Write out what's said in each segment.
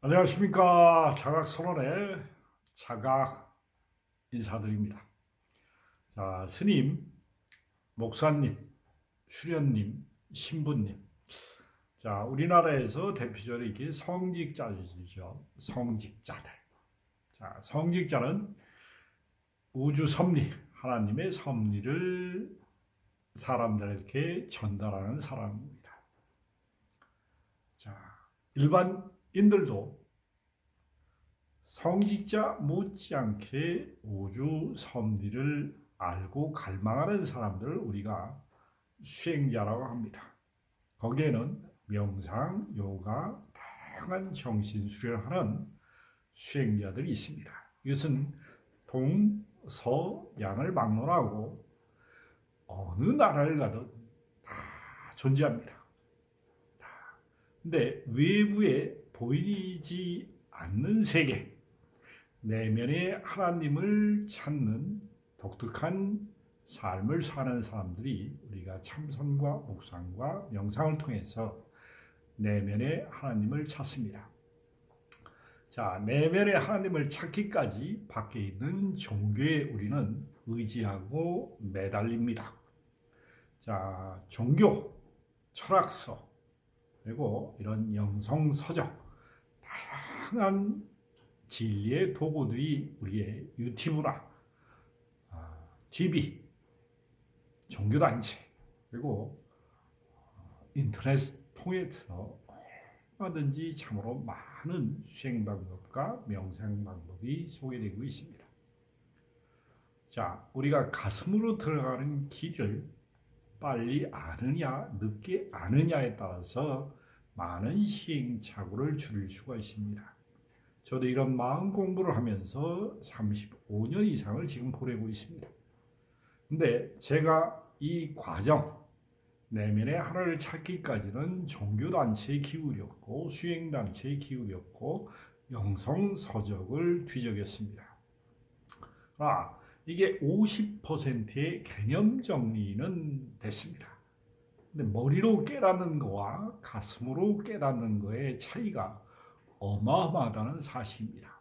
안녕하십니까 자각선언의 자각 인사드립니다. 자 스님, 목사님, 수련님, 신부님. 자 우리나라에서 대표적으로 이게 성직자들이죠. 성직자들. 자 성직자는 우주 섭리, 하나님의 섭리를 사람들에게 전달하는 사람입니다. 자 일반 인들도 성직자 못지않게 우주 섭리를 알고 갈망하는 사람들을 우리가 수행자라고 합니다. 거기에는 명상, 요가, 다양한 정신 수련하는 수행자들이 있습니다. 이것은 동 서 양을 막론하고 어느 나라를 가든 다 존재합니다. 근데 외부에 보이지 않는 세계, 내면의 하나님을 찾는 독특한 삶을 사는 사람들이 우리가 참선과 묵상과 명상을 통해서 내면의 하나님을 찾습니다. 자, 내면의 하나님을 찾기까지 밖에 있는 종교에 우리는 의지하고 매달립니다. 자, 종교, 철학서, 그리고 이런 영성 서적, 다양한 진리의 도구들이 우리의 유튜브나 TV, 종교단체, 그리고 인터넷 통해서 얼마든지 참으로 많은 수행 방법과 명상 방법이 소개되고 있습니다. 자, 우리가 가슴으로 들어가는 길을 빨리 아느냐, 늦게 아느냐에 따라서 많은 시행착오를 줄일 수가 있습니다. 저도 이런 마음 공부를 하면서 35년 이상을 지금 보내고 있습니다. 근데 제가 이 과정, 내면의 하나를 찾기까지는 종교단체에 기울였고, 수행단체에 기울였고, 영성서적을 뒤적였습니다. 아, 이게 50%의 개념 정리는 됐습니다. 근데 머리로 깨닫는 거와 가슴으로 깨닫는 거의 차이가 어마어마하다는 사실입니다.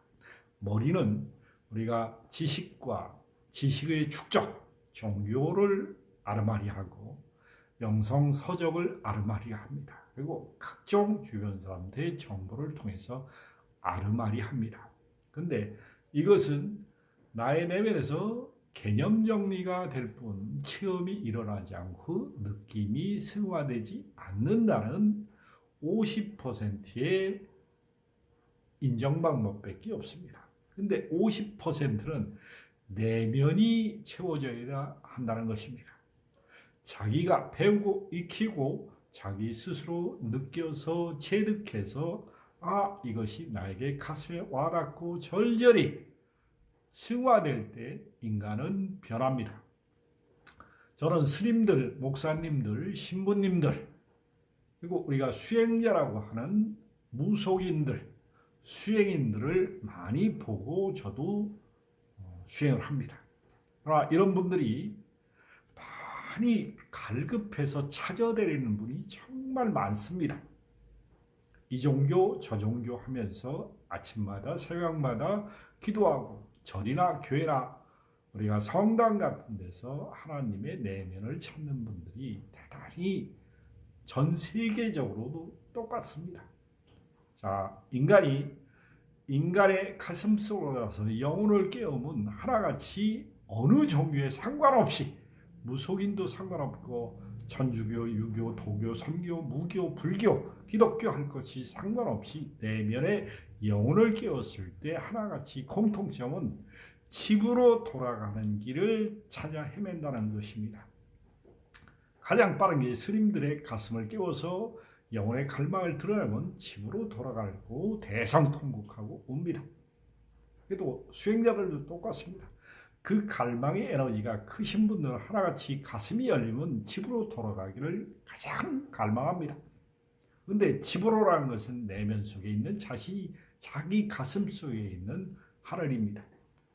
머리는 우리가 지식과 지식의 축적, 종교를 아르마리하고 영성 서적을 아르마리합니다. 그리고 각종 주변 사람들의 정보를 통해서 아르마리합니다. 근데 이것은 나의 내면에서 개념 정리가 될 뿐 체험이 일어나지 않고 느낌이 승화되지 않는다는 50%의 인정 방법밖에 없습니다. 근데 50%는 내면이 채워져야 한다는 것입니다. 자기가 배우고 익히고 자기 스스로 느껴서 체득해서 아 이것이 나에게 가슴에 와닿고 절절히 승화될 때 인간은 변합니다. 저는 스님들, 목사님들, 신부님들 그리고 우리가 수행자라고 하는 무속인들, 수행인들을 많이 보고 저도 수행을 합니다. 이런 분들이 많이 갈급해서 찾아다니는 분이 정말 많습니다. 이 종교 저 종교 하면서 아침마다 새벽마다 기도하고 절이나 교회나 우리가 성당 같은 데서 하나님의 내면을 찾는 분들이 대단히 전 세계적으로도 똑같습니다. 자, 인간이 인간의 가슴 속으로 가서 영혼을 깨우면 하나같이 어느 종교에 상관없이 무속인도 상관없고 천주교, 유교, 도교, 선교, 무교, 불교, 기독교 할 것이 상관없이 내면의 영혼을 깨웠을 때 하나같이 공통점은 집으로 돌아가는 길을 찾아 헤맨다는 것입니다. 가장 빠른 게 스님들의 가슴을 깨워서 영혼의 갈망을 드러내면 집으로 돌아가고 대성통곡하고 옵니다. 그래도 수행자들도 똑같습니다. 그 갈망의 에너지가 크신 분들은 하나같이 가슴이 열리면 집으로 돌아가기를 가장 갈망합니다. 근데 집으로라는 것은 내면 속에 있는 자신이 자기 가슴 속에 있는 하늘입니다.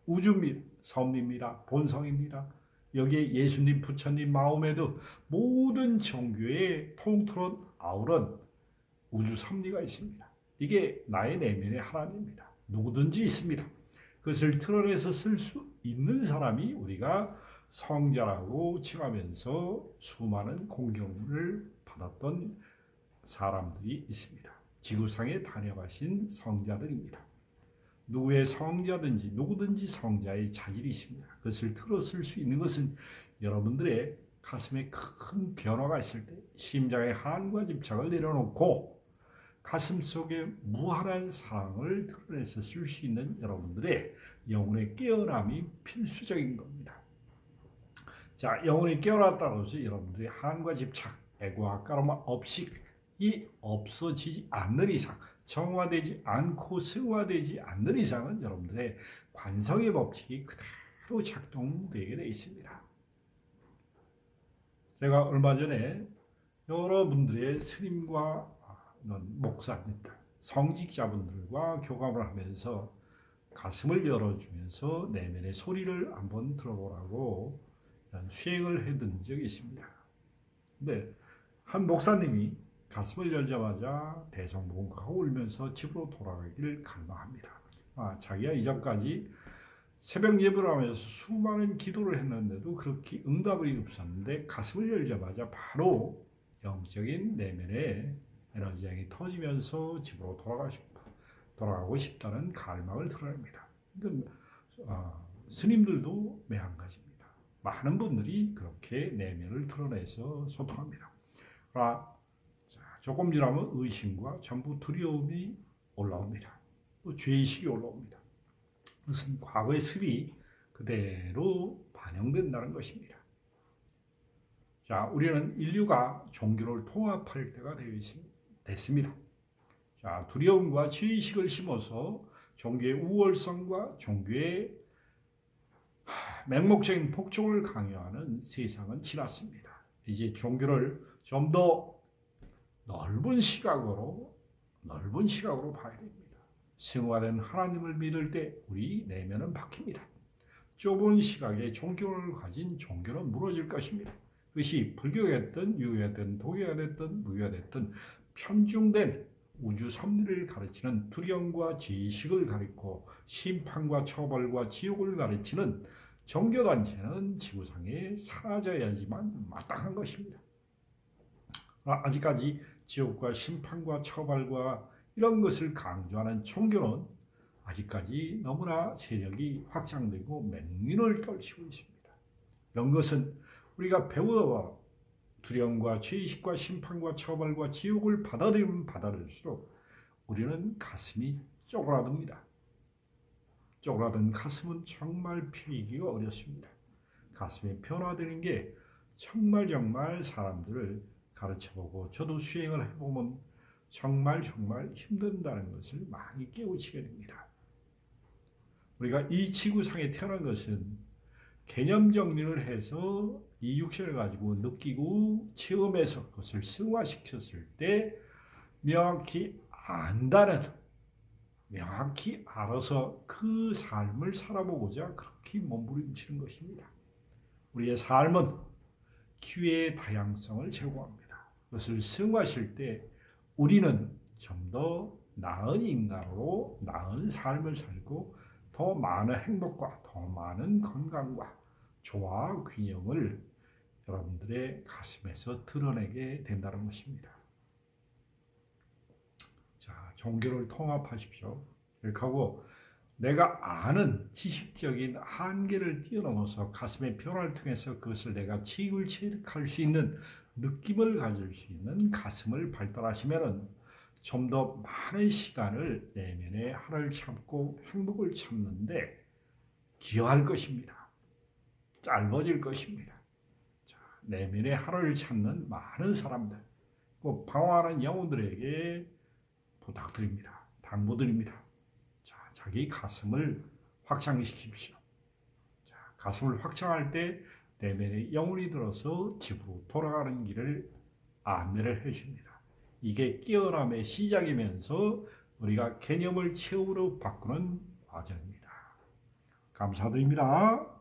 우주입니다. 섭리입니다. 본성입니다. 여기에 예수님, 부처님, 마음에도 모든 종교의 통틀은 아우런 우주 섭리가 있습니다. 이게 나의 내면의 하나님입니다. 누구든지 있습니다. 그것을 틀어내서 쓸 수 있는 사람이 우리가 성자라고 칭하면서 수많은 공경을 받았던 사람들이 있습니다. 지구상에 다녀가신 성자들입니다. 누구의 성자든지 누구든지 성자의 자질이 있습니다. 그것을 틀어 쓸 수 있는 것은 여러분들의 가슴에 큰 변화가 있을 때 심장의 한과 집착을 내려놓고 가슴 속에 무한한 사랑을 드러내서 쓸 수 있는 여러분들의 영혼의 깨어남이 필수적인 겁니다. 자, 영혼이 깨어났다고 해서 여러분들의 한과 집착, 애고와 까로마 없이 이 없어지지 않는 이상, 정화되지 않고 승화되지 않는 이상은 여러분들의 관성의 법칙이 그대로 작동되게 되어 있습니다. 제가 얼마 전에 여러분들의 스님과 목사님들, 성직자분들과 교감을 하면서 가슴을 열어주면서 내면의 소리를 한번 들어보라고 수행을 해둔 적이 있습니다. 근데 한 목사님이 가슴을 열자마자 대성봉하고 울면서 집으로 돌아가기를 간망합니다. 아, 자기가 이전까지 새벽 예배를 하면서 수많은 기도를 했는데도 그렇게 응답이 없었는데 가슴을 열자마자 바로 영적인 내면의 에너지 양이 터지면서 집으로 돌아가 싶, 돌아가고 싶다는 갈망을 드러냅니다. 근데, 어, 스님들도 매한가지입니다. 많은 분들이 그렇게 내면을 드러내서 소통합니다. 아, 자, 조금 지나면 의심과 전부 두려움이 올라옵니다. 또 죄의식이 올라옵니다. 무슨 과거의 습이 그대로 반영된다는 것입니다. 자, 우리는 인류가 종교를 통합할 때가. 됐습니다. 자, 두려움과 죄의식을 심어서 종교의 우월성과 종교의 맹목적인 폭력을 강요하는 세상은 지났습니다. 이제 종교를 좀 더 넓은 시각으로 넓은 시각으로 봐야 됩니다. 승화된 하나님을 믿을 때 우리 내면은 바뀝니다. 좁은 시각에 종교를 가진 종교는 무너질 것입니다. 그것이 도교가 됐든 무교가 됐든 편중된 우주 섭리를 가르치는 두려움과 지식을 가리고 심판과 처벌과 지옥을 가르치는 종교단체는 지구상에 사라져야지만 마땅한 것입니다. 아, 아직까지 지옥과 심판과 처벌과 이런 것을 강조하는 종교는 아직까지 너무나 세력이 확장되고 맹민을 떨치고 있습니다. 이런 것은 우리가 배워 두려움과 죄의식과 심판과 처벌과 지옥을 받아들이면 받아들일수록 우리는 가슴이 쪼그라듭니다. 쪼그라든 가슴은 정말 피기가 어렵습니다. 가슴이 변화되는 게 정말 정말 사람들을 가르쳐보고 저도 수행을 해보면 정말 정말 힘든다는 것을 많이 깨우치게 됩니다. 우리가 이 지구상에 태어난 것은 개념 정리를 해서 이 육신을 가지고 느끼고 체험해서 그것을 승화시켰을 때 명확히 안다는 명확히 알아서 그 삶을 살아보고자 그렇게 몸부림치는 것입니다. 우리의 삶은 기회의 다양성을 제공합니다. 그것을 승화하실 때 우리는 좀 더 나은 인간으로 나은 삶을 살고 더 많은 행복과 더 많은 건강과 조화 균형을 여러분들의 가슴에서 드러내게 된다는 것입니다. 자, 종교를 통합하십시오. 이렇게 하고 내가 아는 지식적인 한계를 뛰어넘어서 가슴의 변화를 통해서 그것을 내가 치유를 체득할 수 있는 느낌을 가질 수 있는 가슴을 발달하시면은 좀 더 많은 시간을 내면에 하나를 참고 행복을 참는데 기여할 것입니다. 짧아질 것입니다. 내면의 하루를 찾는 많은 사람들, 그 방황하는 영혼들에게 부탁드립니다. 당부드립니다. 자, 자기 가슴을 확장시키십시오. 자, 가슴을 확장할 때 내면의 영혼이 들어서 집으로 돌아가는 길을 안내를 해줍니다. 이게 깨어남의 시작이면서 우리가 개념을 체험으로 바꾸는 과정입니다. 감사드립니다.